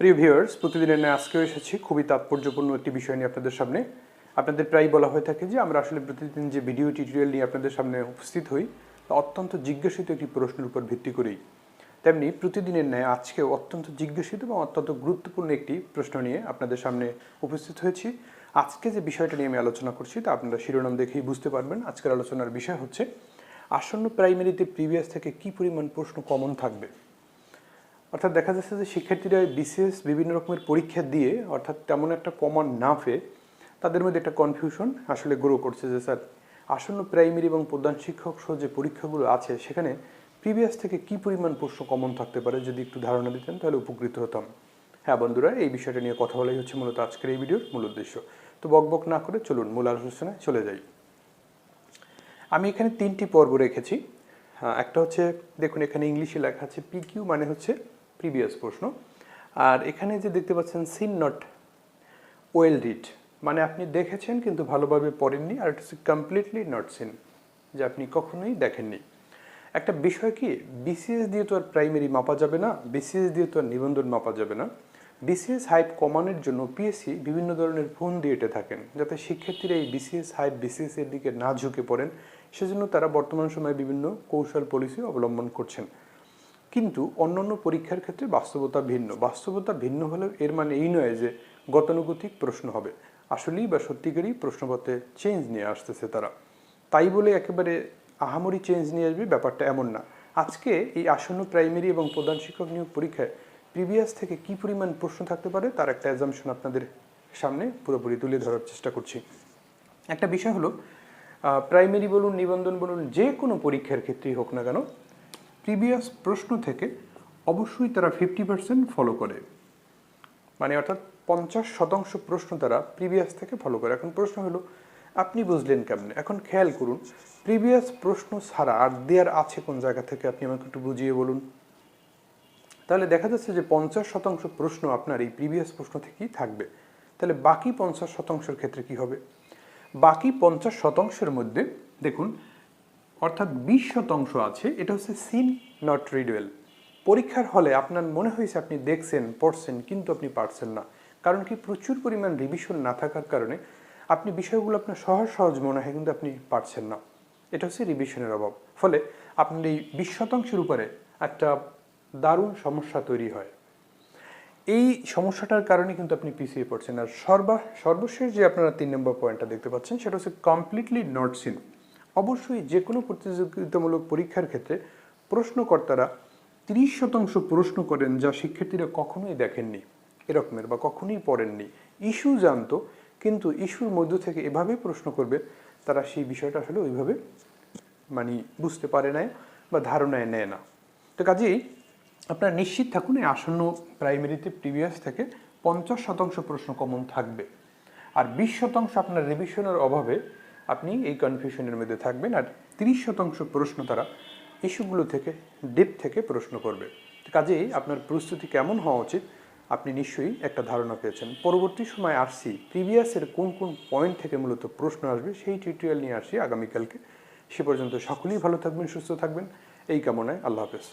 প্রিয় ভিউয়ার্স, প্রতিদিনের ন্যায় আজকেও এসেছি খুবই তাৎপর্যপূর্ণ একটি বিষয় নিয়ে আপনাদের সামনে। আপনাদের প্রায় বলা হয়ে থাকে যে, আমরা আসলে প্রতিদিন যে ভিডিও টিউটোরিয়াল নিয়ে আপনাদের সামনে উপস্থিত হই, তা অত্যন্ত জিজ্ঞাসিত একটি প্রশ্নের উপর ভিত্তি করেই। তেমনি প্রতিদিনের ন্যায় আজকেও অত্যন্ত জিজ্ঞাসিত এবং অত্যন্ত গুরুত্বপূর্ণ একটি প্রশ্ন নিয়ে আপনাদের সামনে উপস্থিত হয়েছি। আজকে যে বিষয়টা নিয়ে আমি আলোচনা করছি, তা আপনারা শিরোনাম দেখেই বুঝতে পারবেন। আজকের আলোচনার বিষয় হচ্ছে, আসন্ন প্রাইমারিতে প্রিভিয়াস থেকে কি পরিমাণ প্রশ্ন কমন থাকবে? অর্থাৎ দেখা যাচ্ছে যে শিক্ষার্থীরা বিসিএস বিভিন্ন রকমের পরীক্ষা দিয়ে, অর্থাৎ তেমন একটা কমন না পেয়ে তাদের মধ্যে একটা কনফিউশন আসলে গ্রো করছে যে, স্যার, আসন্ন প্রাইমারি এবং প্রধান শিক্ষক সহ যে পরীক্ষাগুলো আছে, সেখানে প্রিভিয়াস থেকে কি পরিমাণ প্রশ্ন কমন থাকতে পারে? যদি একটু ধারণা দিতেন, তাহলে উপকৃত হতাম। হ্যাঁ বন্ধুরা, এই বিষয়টা নিয়ে কথা বলাই হচ্ছে মূলত আজকের এই ভিডিওর মূল উদ্দেশ্য। তো বকবক না করে চলুন মূল আলোচনায় চলে যাই। আমি এখানে তিনটি পর্ব রেখেছি। একটা হচ্ছে, দেখুন, এখানে ইংলিশে লেখা আছে পিকিউ মানে হচ্ছে প্রিভিয়াস প্রশ্ন। আর এখানে যে দেখতে পাচ্ছেন সিন নট ওয়েল রিড মানে আপনি দেখেছেন কিন্তু ভালোভাবে পড়েননি, আর এটা হচ্ছে কমপ্লিটলি নট সিন যে আপনি কখনোই দেখেননি। একটা বিষয় কি বিসিএস দিয়ে তো আর প্রাইমারি মাপা যাবে না বিসিএস দিয়ে তো আর নিবন্ধন মাপা যাবে না। বিসিএস হাইপ কমানোর জন্য পিএসসি বিভিন্ন ধরনের ফোন দিয়ে এটে থাকেন, যাতে শিক্ষার্থীরা এই বিসিএস হাইপ বিসিএস এর দিকে না ঝুঁকে পড়েন। সেজন্য তারা বর্তমান সময়ে বিভিন্ন কৌশল পলিসি অবলম্বন করছেন। কিন্তু অন্যান্য পরীক্ষার ক্ষেত্রে বাস্তবতা ভিন্ন। বাস্তবতা ভিন্ন হলেও এর মানে এই নয় যে গতানুগতিক প্রশ্ন হবে। আসলেই বা সত্যিকারই প্রশ্নপত্রে চেঞ্জ নিয়ে আসতেছে তারা। তাই বলে একেবারে আহামরি চেঞ্জ নিয়ে আসবে ব্যাপারটা এমন না। আজকে এই আসন্ন প্রাইমারি এবং প্রধান শিক্ষক নিয়োগ পরীক্ষায় প্রিভিয়াস থেকে কি পরিমাণ প্রশ্ন থাকতে পারে তার একটা অ্যাজামশন আপনাদের সামনে পুরোপুরি তুলে ধরার চেষ্টা করছি। একটা বিষয় হলো প্রাইমারি বলুন, নিবন্ধন বলুন, যে কোনো পরীক্ষার ক্ষেত্রেই হোক না কেন প্রিভিয়াস প্রশ্ন থেকে অবশ্যই তারা ফিফটি পার্সেন্ট ফলো করে। মানে অর্থাৎ পঞ্চাশ শতাংশ প্রশ্ন তারা প্রিভিয়াস থেকে ফলো করে। এখন প্রশ্ন হলো, আপনি বুঝলেন কেমনে? এখন খেয়াল করুন, প্রিভিয়াস প্রশ্ন ছাড়া আর দেয়ার আছে কোন জায়গা থেকে? আপনি আমাকে একটু বুঝিয়ে বলুন। তাহলে দেখা যাচ্ছে যে পঞ্চাশ শতাংশ প্রশ্ন আপনার এই প্রিভিয়াস প্রশ্ন থেকেই থাকবে। তাহলে বাকি পঞ্চাশ শতাংশের ক্ষেত্রে কি হবে? বাকি পঞ্চাশ শতাংশের মধ্যে দেখুন অর্থাৎ বিশ শতাংশ আছে, এটা হচ্ছে সিন নট রিডওয়েল পরীক্ষার হলে আপনার মনে হয়েছে আপনি দেখছেন, পড়ছেন, কিন্তু আপনি পারছেন না। কারণ কি? প্রচুর পরিমাণ রিভিশন না থাকার কারণে আপনি বিষয়গুলো আপনার সহজ সহজ মনে হয়, কিন্তু আপনি পারছেন না। এটা হচ্ছে রিভিশনের অভাব। ফলে আপনার এই বিশ শতাংশের উপরে একটা দারুণ সমস্যা তৈরি হয়। এই সমস্যাটার কারণে কিন্তু আপনি পিছিয়ে পড়ছেন। আর সর্বা, সর্বশেষ যে আপনারা তিন নম্বর পয়েন্টটা দেখতে পাচ্ছেন, সেটা হচ্ছে কমপ্লিটলি নট সিন অবশ্যই যে কোনো প্রতিযোগিতামূলক পরীক্ষার ক্ষেত্রে প্রশ্নকর্তারা তিরিশ শতাংশ প্রশ্ন করেন যা শিক্ষার্থীরা কখনোই দেখেননি, এরকমের বা কখনোই পড়েননি। ইস্যু জানতো, কিন্তু ইস্যুর মধ্য থেকে এভাবে প্রশ্ন করবে, তারা সেই বিষয়টা আসলে ওইভাবে মানে বুঝতে পারে না বা ধারণায় নেয় না। তো কাজেই আপনারা নিশ্চিত থাকুন, এই আসন্ন প্রাইমারিতে প্রিভিয়াস থেকে পঞ্চাশ শতাংশ প্রশ্ন কমন থাকবে। আর বিশ শতাংশ আপনার রিভিশনের অভাবে আপনি এই কনফিউশনের মধ্যে থাকবেন আর তিরিশ শতাংশ প্রশ্ন তারা ইস্যুগুলো থেকে ডিপ থেকে প্রশ্ন করবে। কাজেই আপনার প্রস্তুতি কেমন হওয়া উচিত? আপনি নিশ্চয়ই একটা ধারণা পেয়েছেন। পরবর্তী সময় আসছি প্রিভিয়াসের কোন কোন পয়েন্ট থেকে মূলত প্রশ্ন আসবে সেই টিউটোরিয়াল নিয়ে আসি আগামীকালকে। সে পর্যন্ত সকলেই ভালো থাকবেন, সুস্থ থাকবেন। এই কামনায় আল্লাহ হাফেজ।